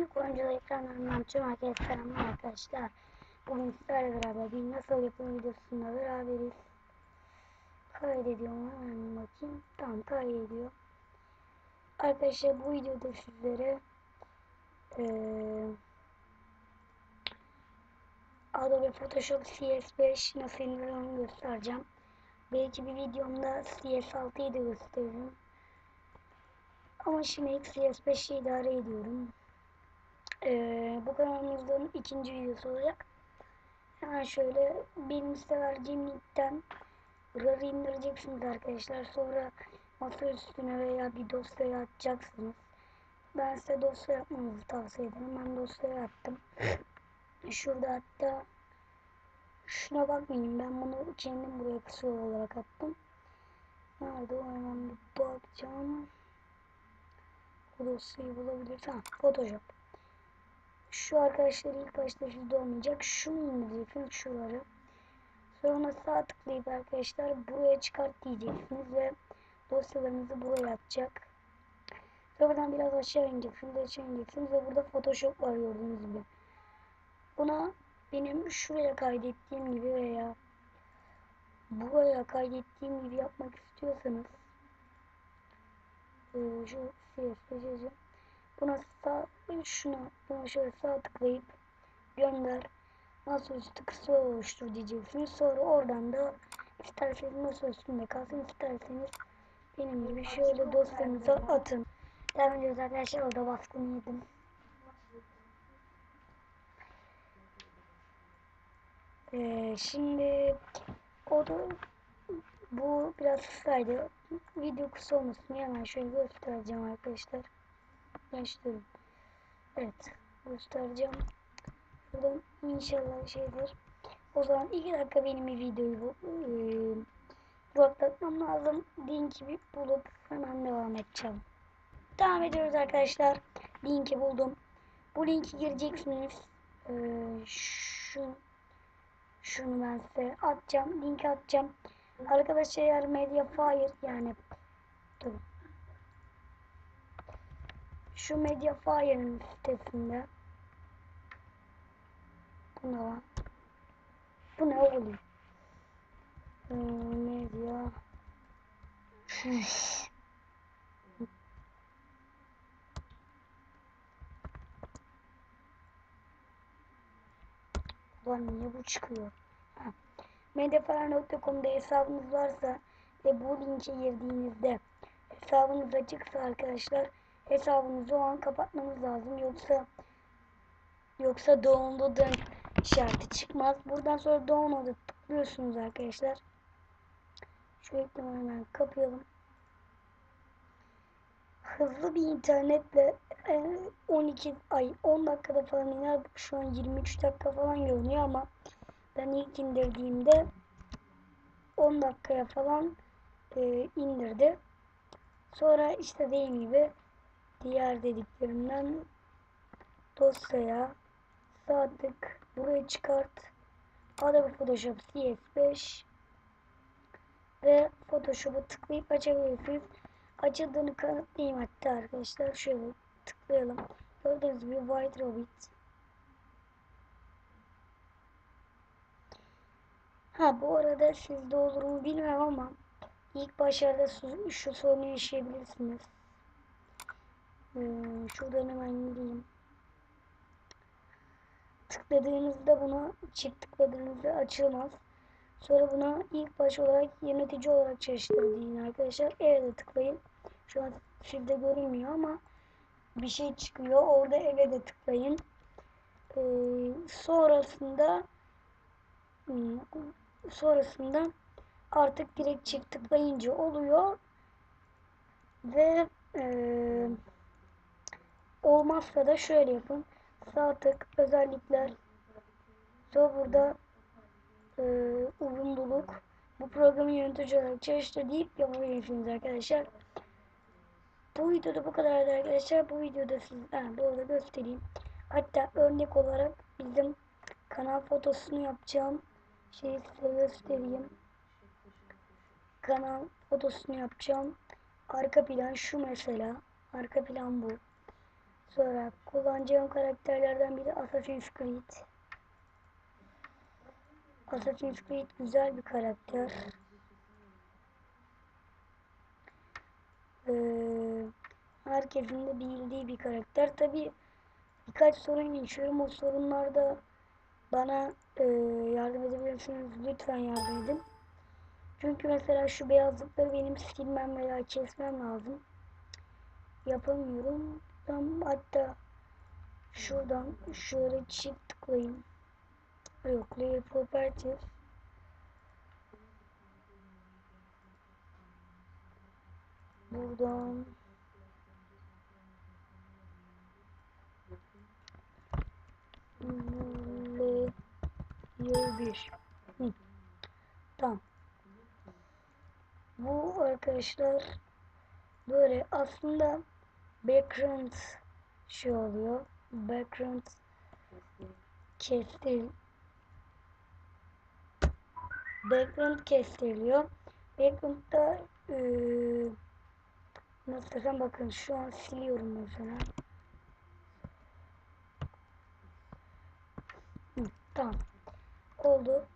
Büyük oyuncular ekranlarından tüm herkese selamlar arkadaşlar. Bugün sizlerle beraber bir nasıl yapım videosunda beraberiz. Kaydediyorum hemen bakayım. Tamam kaydediyor. Arkadaşlar bu videoda sizlere ee, Adobe Photoshop CS5 nasıl indirilir onu göstereceğim. Belki bir videomda CS6'yı da gösteririm. Ama şimdi CS5'i idare ediyorum. Ee, bu kanalımızın ikinci videosu olacak. Hemen şöyle benim size vereceğim linkten RAR'ı indireceksiniz arkadaşlar. Sonra masa üstüne veya bir dosyaya atacaksınız. Ben size dosya yapmanızı tavsiye ederim. Ben dosyaya attım. Şurada hatta şuna bakmayın ben bunu kendim buraya kısa olarak attım. Nerede o hemen bir bakacağım. Bu dosyayı bulabilirsem. Photoshop. Şu arkadaşlar ilk başta sizde olmayacak. Şunu indireceksiniz şuraları. Sonra sağ tıklayıp arkadaşlar buraya çıkart diyeceksiniz ve dosyalarınızı buraya atacak. Sonradan biraz aşağı ineceksiniz, aşağı ineceksiniz ve burada Photoshop var gördüğünüz gibi. Buna benim şuraya kaydettiğim gibi veya buraya kaydettiğim gibi yapmak istiyorsanız şu CSS buna sağ şuna buna şöyle sağ tıklayıp gönder masaüstü kısa oluştur diyeceksiniz. Sonra oradan da isterseniz masa üstünde kalsın isterseniz benim gibi şöyle dosyanıza atın. Devam ediyoruz arkadaşlar orada baskını yedim. Ee, şimdi o da bu biraz kısaydı. Video kısa olmasın hemen şöyle göstereceğim arkadaşlar. Gençlerim. Evet göstereceğim. Buradan inşallah şeydir. O zaman iki dakika benim bir videoyu duraklatmam lazım. Linki bulup hemen devam edeceğim. Devam ediyoruz arkadaşlar. Linki buldum. Bu linki gireceksiniz. Ee, şu şunu ben size atacağım. Linki atacağım. Arkadaşlar eğer Mediafire yani dur. Şu Mediafire'ın sitesinde bu ne lan? Bu ne oğlum? Ee, medya Şuş. Ulan niye bu çıkıyor? Mediafire.com'da hesabınız varsa ve bu linke girdiğinizde hesabınız açıksa arkadaşlar hesabınızı o an kapatmanız lazım. Yoksa yoksa download'ın işareti çıkmaz. Buradan sonra download'a tıklıyorsunuz arkadaşlar. Şu ekranı hemen kapayalım. Hızlı bir internetle 12 ay 10 dakikada falan iner. Şu an 23 dakika falan görünüyor ama ben ilk indirdiğimde 10 dakikaya falan e, indirdi. Sonra işte dediğim gibi diğer dediklerimden dosyaya sağ tık buraya çıkart Adobe Photoshop CS5 ve Photoshop'u tıklayıp açabilirsiniz. Açıldığını kanıtlayayım hatta arkadaşlar. Şöyle tıklayalım. Gördüğünüz gibi White Rabbit. Ha bu arada sizde olur bilmiyorum ama ilk başlarda şu, şu sorunu yaşayabilirsiniz. Hmm, şuradan hemen gireyim. Tıkladığınızda buna çift tıkladığınızda açılmaz. Sonra buna ilk baş olarak yönetici olarak çalıştır deyin arkadaşlar. Evet tıklayın. Şu an sizde görünmüyor ama bir şey çıkıyor. Orada eve de tıklayın. Ee, sonrasında hmm, sonrasında artık direkt çift tıklayınca oluyor. Ve ee, olmazsa da şöyle yapın. Sağ tık özellikler sonra burada e, uyumluluk bu programı yönetici olarak çalıştır deyip yapabilirsiniz arkadaşlar. Bu videoda bu kadardı arkadaşlar. Bu videoda siz ha, bu arada göstereyim. Hatta örnek olarak bizim kanal fotosunu yapacağım şeyi size göstereyim. Kanal fotosunu yapacağım. Arka plan şu mesela. Arka plan bu. Sonra kullanacağım karakterlerden biri Assassin's Creed. Assassin's Creed güzel bir karakter. Ee, herkesin de bildiği bir karakter. Tabi birkaç sorun yaşıyorum. O sorunlarda bana e, yardım edebilirsiniz. Lütfen yardım edin. Çünkü mesela şu beyazlıkları benim silmem veya kesmem lazım. Yapamıyorum. Tam hatta şuradan şöyle çift tıklayayım. Yok, Layer Properties. Buradan Layer 1 Hı. Tamam. Bu arkadaşlar böyle aslında background şey oluyor. Background kestir background kestiriliyor. Background'da ee, nasıl desem bakın şu an siliyorum mesela. Hı, tamam. Oldu.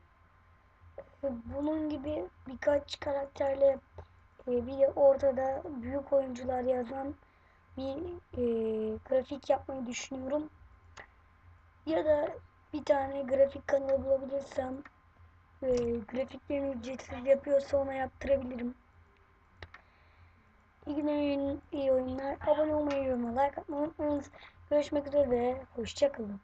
Bunun gibi birkaç karakterle e, bir de ortada büyük oyuncular yazan bir e, grafik yapmayı düşünüyorum. Ya da bir tane grafik kanalı bulabilirsem e, grafiklerini ücretsiz yapıyorsa ona yaptırabilirim. İyi günler, iyi oyunlar. Abone olmayı, yorumlar, like atmayı unutmayınız. Görüşmek üzere. Hoşçakalın.